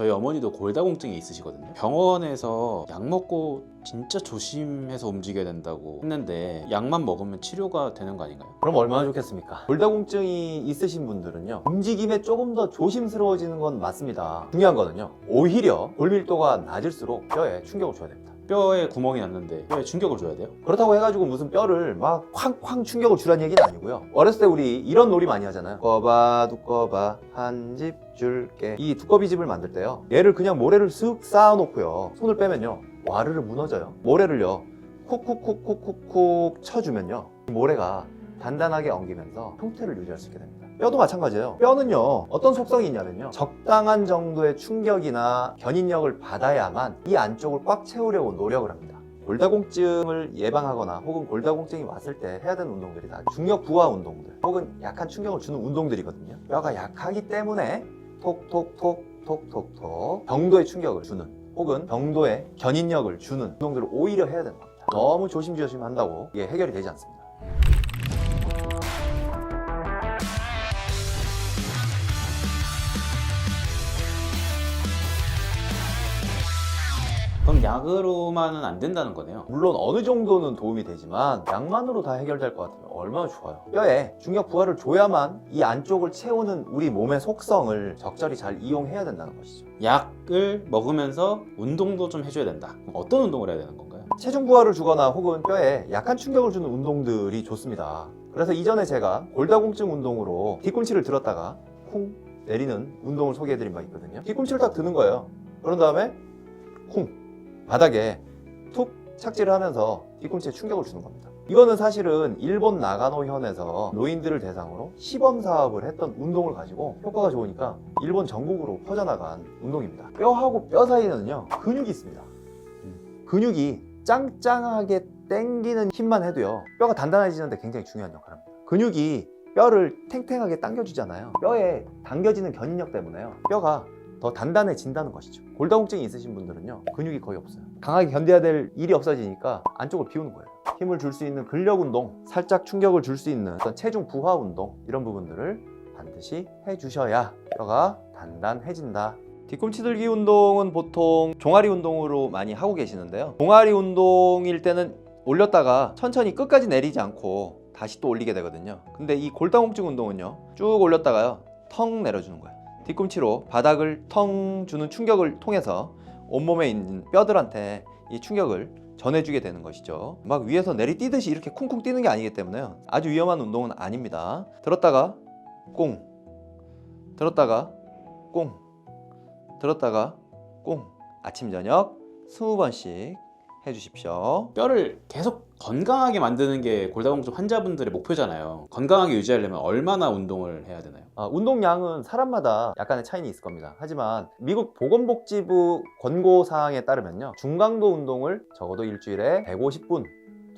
저희 어머니도 골다공증이 있으시거든요. 병원에서 약 먹고 진짜 조심해서 움직여야 된다고 했는데 약만 먹으면 치료가 되는 거 아닌가요? 그럼 얼마나 좋겠습니까? 골다공증이 있으신 분들은요 움직임에 조금 더 조심스러워지는 건 맞습니다 중요한 거는요 오히려 골밀도가 낮을수록 뼈에 충격을 줘야 됩니다 뼈에 구멍이 났는데 뼈에 충격을 줘야 돼요? 그렇다고 해가지고 무슨 뼈를 막 쾅쾅 충격을 주라는 얘기는 아니고요 어렸을 때 우리 이런 놀이 많이 하잖아요 두꺼봐 두꺼봐 한집 줄게 이 두꺼비 집을 만들 때요 얘를 그냥 모래를 쓱 쌓아놓고요 손을 빼면요 와르르 무너져요 모래를요 콕콕콕콕콕콕 쳐주면요 이 모래가 단단하게 엉기면서 형태를 유지할 수 있게 됩니다. 뼈도 마찬가지예요. 뼈는요, 어떤 속성이 있냐면요. 적당한 정도의 충격이나 견인력을 받아야만 이 안쪽을 꽉 채우려고 노력을 합니다. 골다공증을 예방하거나 혹은 골다공증이 왔을 때 해야 되는 운동들이 다 중력 부하 운동들 혹은 약한 충격을 주는 운동들이거든요. 뼈가 약하기 때문에 톡톡톡 톡톡톡 병도에 충격을 주는 혹은 병도에 견인력을 주는 운동들을 오히려 해야 겁니다. 너무 조심조심 한다고 이게 해결이 되지 않습니다. 약으로만은 안 된다는 거네요. 물론 어느 정도는 도움이 되지만 약만으로 다 해결될 것 같으면 얼마나 좋아요. 뼈에 중력 부하를 줘야만 이 안쪽을 채우는 우리 몸의 속성을 적절히 잘 이용해야 된다는 것이죠. 약을 먹으면서 운동도 좀 해줘야 된다. 어떤 운동을 해야 되는 건가요? 체중 부하를 주거나 혹은 뼈에 약한 충격을 주는 운동들이 좋습니다. 그래서 이전에 제가 골다공증 운동으로 뒤꿈치를 들었다가 쿵 내리는 운동을 소개해드린 바 있거든요. 뒤꿈치를 딱 드는 거예요. 그런 다음에 쿵 바닥에 툭 착지를 하면서 뒤꿈치에 충격을 주는 겁니다. 이거는 사실은 일본 나가노현에서 노인들을 대상으로 시범 사업을 했던 운동을 가지고 효과가 좋으니까 일본 전국으로 퍼져나간 운동입니다. 뼈하고 뼈 사이에는요 근육이 있습니다. 근육이 짱짱하게 당기는 힘만 해도요 뼈가 단단해지는데 굉장히 중요한 역할을 합니다. 근육이 뼈를 탱탱하게 당겨주잖아요. 뼈에 당겨지는 견인력 때문에요. 뼈가 더 단단해진다는 것이죠. 골다공증이 있으신 분들은요 근육이 거의 없어요. 강하게 견뎌야 될 일이 없어지니까 안쪽을 비우는 거예요. 힘을 줄 수 있는 근력 운동, 살짝 충격을 줄 수 있는 어떤 체중 부하 운동 이런 부분들을 반드시 해주셔야 뼈가 단단해진다. 뒤꿈치 들기 운동은 보통 종아리 운동으로 많이 하고 계시는데요. 종아리 운동일 때는 올렸다가 천천히 끝까지 내리지 않고 다시 또 올리게 되거든요. 근데 이 골다공증 운동은요. 쭉 올렸다가요. 텅 내려주는 거예요. 뒤꿈치로 바닥을 텅 주는 충격을 통해서 온몸에 있는 뼈들한테 이 충격을 전해주게 되는 것이죠. 막 위에서 내리뛰듯이 이렇게 쿵쿵 뛰는 게 아니기 때문에요. 아주 위험한 운동은 아닙니다. 들었다가 꽁, 들었다가 꽁, 들었다가 꽁. 아침 저녁 20번씩 해주십시오. 뼈를 계속 건강하게 만드는 게 골다공증 환자분들의 목표잖아요. 건강하게 유지하려면 얼마나 운동을 해야 되나요? 아, 운동량은 사람마다 약간의 차이는 있을 겁니다. 하지만 미국 보건복지부 권고사항에 따르면요. 중강도 운동을 적어도 일주일에 150분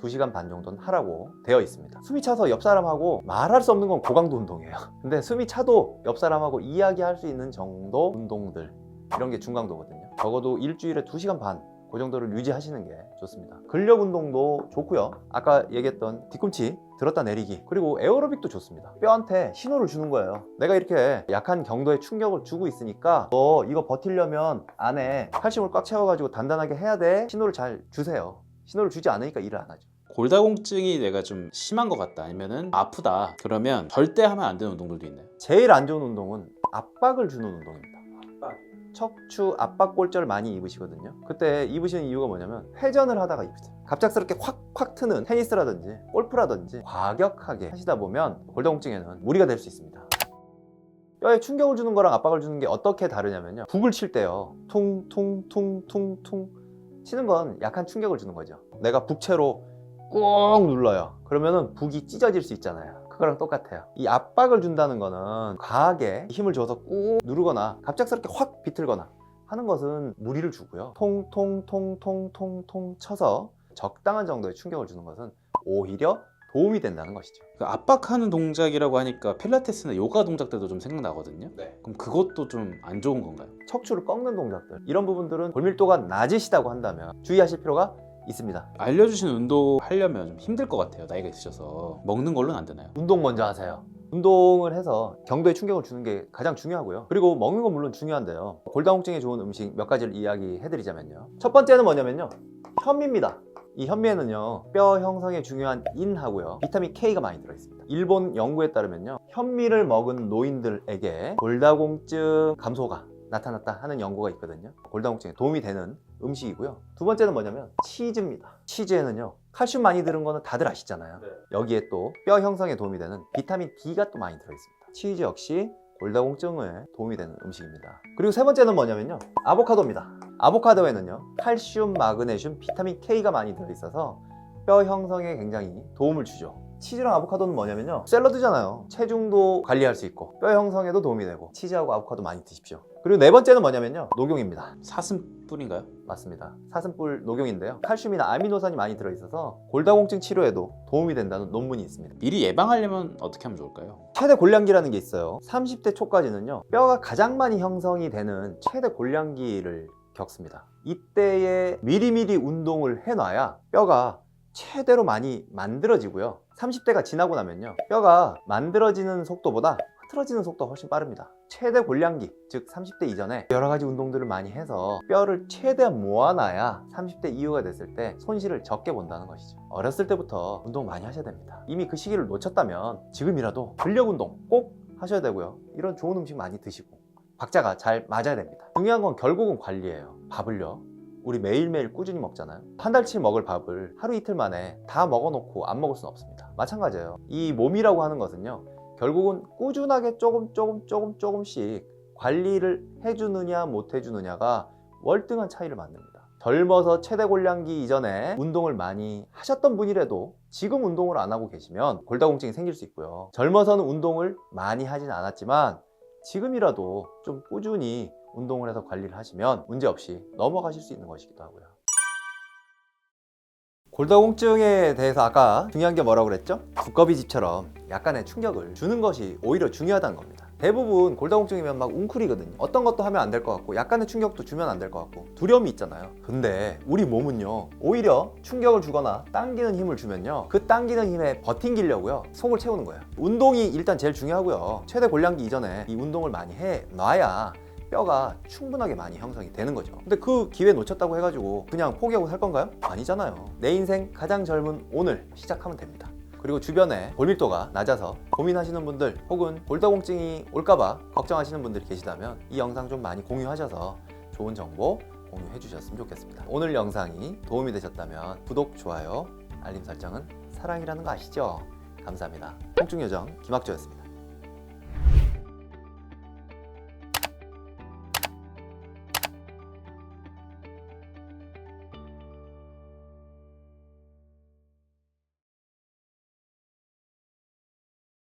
2시간 반 정도는 하라고 되어 있습니다. 숨이 차서 옆 사람하고 말할 수 없는 건 고강도 운동이에요. 근데 숨이 차도 옆 사람하고 이야기할 수 있는 정도 운동들 이런 게 중강도거든요. 적어도 일주일에 2시간 반 그 정도를 유지하시는 게 좋습니다. 근력 운동도 좋고요. 아까 얘기했던 뒤꿈치 들었다 내리기 그리고 에어로빅도 좋습니다. 뼈한테 신호를 주는 거예요. 내가 이렇게 약한 경도에 충격을 주고 있으니까 너 이거 버티려면 안에 칼슘을 꽉 채워가지고 단단하게 해야 돼. 신호를 잘 주세요. 신호를 주지 않으니까 일을 안 하죠. 골다공증이 내가 좀 심한 것 같다 아니면은 아프다 그러면 절대 하면 안 되는 운동들도 있나요? 제일 안 좋은 운동은 압박을 주는 운동입니다. 척추 압박골절 많이 입으시거든요. 그때 입으시는 이유가 뭐냐면 회전을 하다가 입으세요. 갑작스럽게 확확 트는 테니스라든지 골프라든지 과격하게 하시다 보면 골다공증에는 무리가 될 수 있습니다. 뼈에 충격을 주는 거랑 압박을 주는 게 어떻게 다르냐면요. 북을 칠 때요. 퉁퉁퉁퉁퉁 치는 건 약한 충격을 주는 거죠. 내가 북채로 꾹 눌러요. 그러면은 북이 찢어질 수 있잖아요. 그거랑 똑같아요. 이 압박을 준다는 거는 과하게 힘을 줘서 꾹 누르거나 갑작스럽게 확 비틀거나 하는 것은 무리를 주고요. 통통통통통통 쳐서 적당한 정도의 충격을 주는 것은 오히려 도움이 된다는 것이죠. 그 압박하는 동작이라고 하니까 필라테스나 요가 동작들도 좀 생각나거든요. 그럼 그것도 좀 안 좋은 건가요? 척추를 꺾는 동작들 이런 부분들은 골밀도가 낮으시다고 한다면 주의하실 필요가 있습니다. 알려주신 운동 하려면 좀 힘들 것 같아요. 나이가 있으셔서 먹는 걸로는 안 되나요? 운동 먼저 하세요. 운동을 해서 경도에 충격을 주는 게 가장 중요하고요. 그리고 먹는 건 물론 중요한데요. 골다공증에 좋은 음식 몇 가지를 이야기해드리자면요. 첫 번째는 뭐냐면요. 현미입니다. 이 현미에는요 뼈 형성에 중요한 인하고요 비타민 K가 많이 들어있습니다 일본 연구에 따르면요 현미를 먹은 노인들에게 골다공증 감소가 나타났다 하는 연구가 있거든요 골다공증에 도움이 되는 음식이고요. 두 번째는 뭐냐면 치즈입니다. 치즈에는요 칼슘 많이 들은 거는 다들 아시잖아요. 여기에 또 뼈 형성에 도움이 되는 비타민 D가 또 많이 들어있습니다. 치즈 역시 골다공증에 도움이 되는 음식입니다. 그리고 세 번째는 뭐냐면요 아보카도입니다. 아보카도에는요 칼슘, 마그네슘, 비타민 K가 많이 들어있어서 뼈 형성에 굉장히 도움을 주죠. 치즈랑 아보카도는 뭐냐면요 샐러드잖아요. 체중도 관리할 수 있고 뼈 형성에도 도움이 되고 치즈하고 아보카도 많이 드십시오 그리고 네 번째는 뭐냐면요. 녹용입니다. 사슴뿔인가요? 맞습니다. 사슴뿔 녹용인데요. 칼슘이나 아미노산이 많이 들어있어서 골다공증 치료에도 도움이 된다는 논문이 있습니다. 미리 예방하려면 어떻게 하면 좋을까요? 최대 골량기라는 게 있어요. 30대 초까지는요. 뼈가 가장 많이 형성이 되는 최대 골량기를 겪습니다. 이때에 미리미리 운동을 해놔야 뼈가 최대로 많이 만들어지고요. 30대가 지나고 나면요. 뼈가 만들어지는 속도보다 흐트러지는 속도가 훨씬 빠릅니다. 최대 골량기 즉 30대 이전에 여러 가지 운동들을 많이 해서 뼈를 최대한 모아놔야 30대 이후가 됐을 때 손실을 적게 본다는 것이죠. 어렸을 때부터 운동 많이 하셔야 됩니다. 이미 그 시기를 놓쳤다면 지금이라도 근력 운동 꼭 하셔야 되고요. 이런 좋은 음식 많이 드시고 박자가 잘 맞아야 됩니다. 중요한 건 결국은 관리예요. 밥을요. 우리 매일매일 꾸준히 먹잖아요. 한 달치 먹을 밥을 하루 이틀 만에 다 먹어놓고 안 먹을 수는 없습니다. 마찬가지예요. 이 몸이라고 하는 것은요 결국은 꾸준하게 조금 조금 조금 조금씩 관리를 해주느냐 못 해주느냐가 월등한 차이를 만듭니다 젊어서 최대 골량기 이전에 운동을 많이 하셨던 분이라도 지금 운동을 안 하고 계시면 골다공증이 생길 수 있고요 젊어서는 운동을 많이 하진 않았지만 지금이라도 좀 꾸준히 운동을 해서 관리를 하시면 문제없이 넘어가실 수 있는 것이기도 하고요. 골다공증에 대해서 아까 중요한 게 뭐라고 그랬죠? 두꺼비 집처럼 약간의 충격을 주는 것이 오히려 중요하다는 겁니다. 대부분 골다공증이면 막 웅크리거든요. 어떤 것도 하면 안 될 것 같고 약간의 충격도 주면 안 될 것 같고 두려움이 있잖아요. 근데 우리 몸은요 오히려 충격을 주거나 당기는 힘을 주면요 그 당기는 힘에 버팅기려고요 속을 채우는 거예요. 운동이 일단 제일 중요하고요. 최대 골량기 이전에 이 운동을 많이 해 놔야 뼈가 충분하게 많이 형성이 되는 거죠. 근데 그 기회 놓쳤다고 해가지고 그냥 포기하고 살 건가요? 아니잖아요. 내 인생 가장 젊은 오늘 시작하면 됩니다. 그리고 주변에 골밀도가 낮아서 고민하시는 분들 혹은 골다공증이 올까봐 걱정하시는 분들이 계시다면 이 영상 좀 많이 공유하셔서 좋은 정보 공유해 주셨으면 좋겠습니다. 오늘 영상이 도움이 되셨다면 구독, 좋아요, 알림 설정은 사랑이라는 거 아시죠? 감사합니다. 통증요정 김학조였습니다.